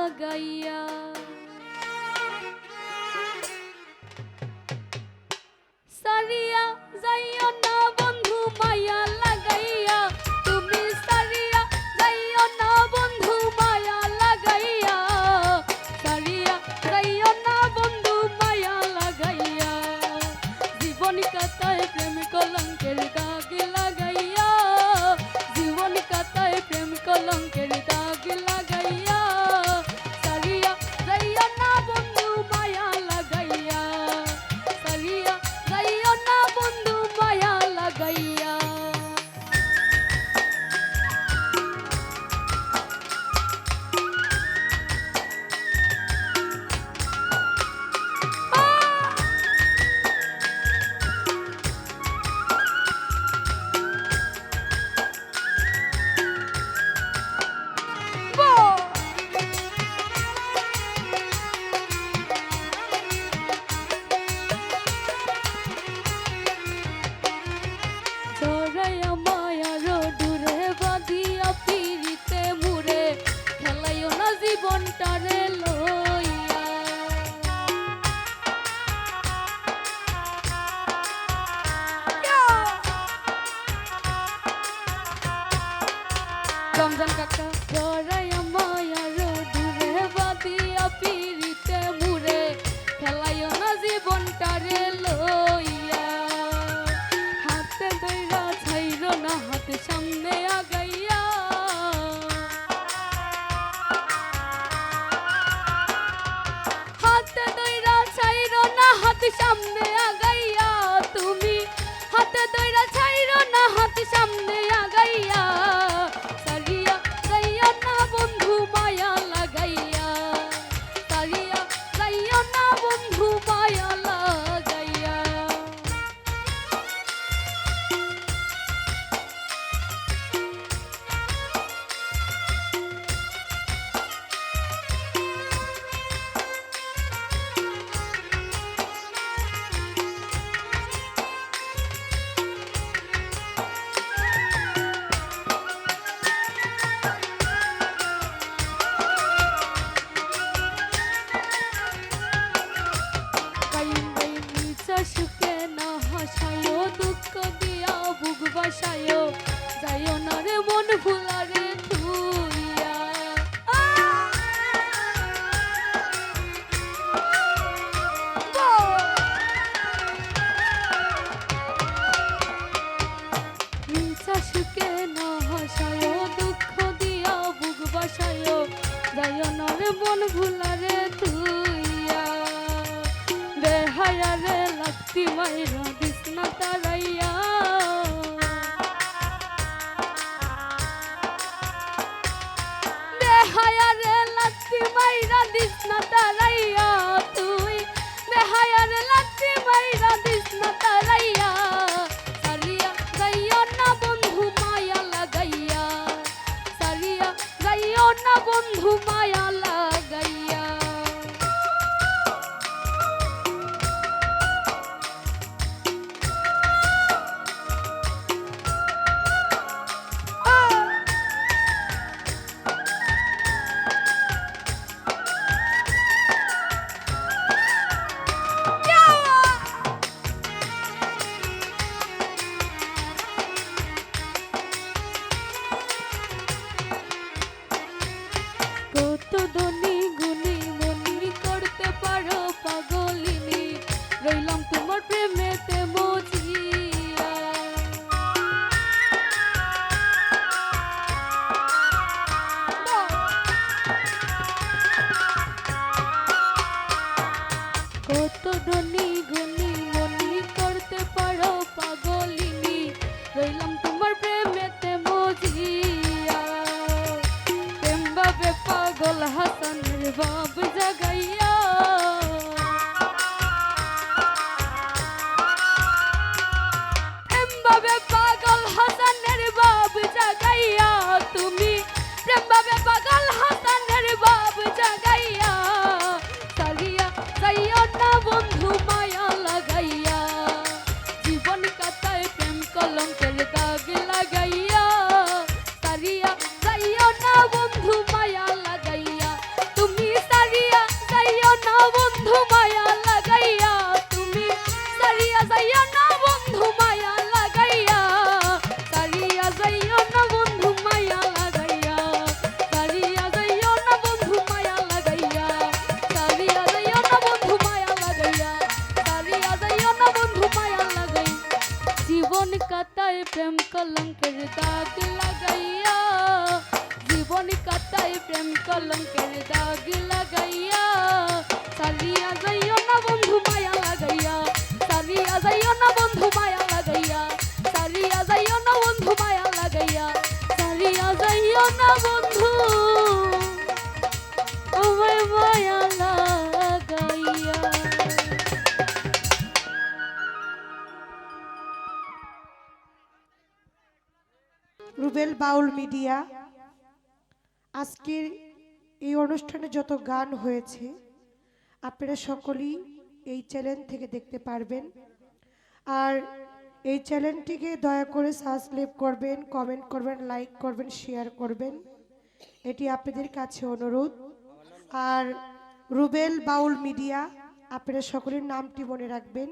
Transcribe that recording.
লাগাইয়া Sammy. দয়নর বন ভুলরে তুইয়া। বেহায়ারে লাগতি মাইরা বিষ্ণা তারা প্রেম কলঙ্কের দাগ লাগাইয়া জীবনী কাটাই প্রেম কলঙ্কের দাগ লাগাইয়া বাউল মিডিয়া, আজকের এই অনুষ্ঠানে যত গান হয়েছে, আপনারা সকলেই এই চ্যানেল থেকে দেখতে পারবেন। আর এই চ্যানেলটিকে দয়া করে সাবস্ক্রাইব করবেন, কমেন্ট করবেন, লাইক করবেন, শেয়ার করবেন। এটি আপনাদের কাছে অনুরোধ। আর রুবেল বাউল মিডিয়া, আপনারা সকলের নামটি মনে রাখবেন।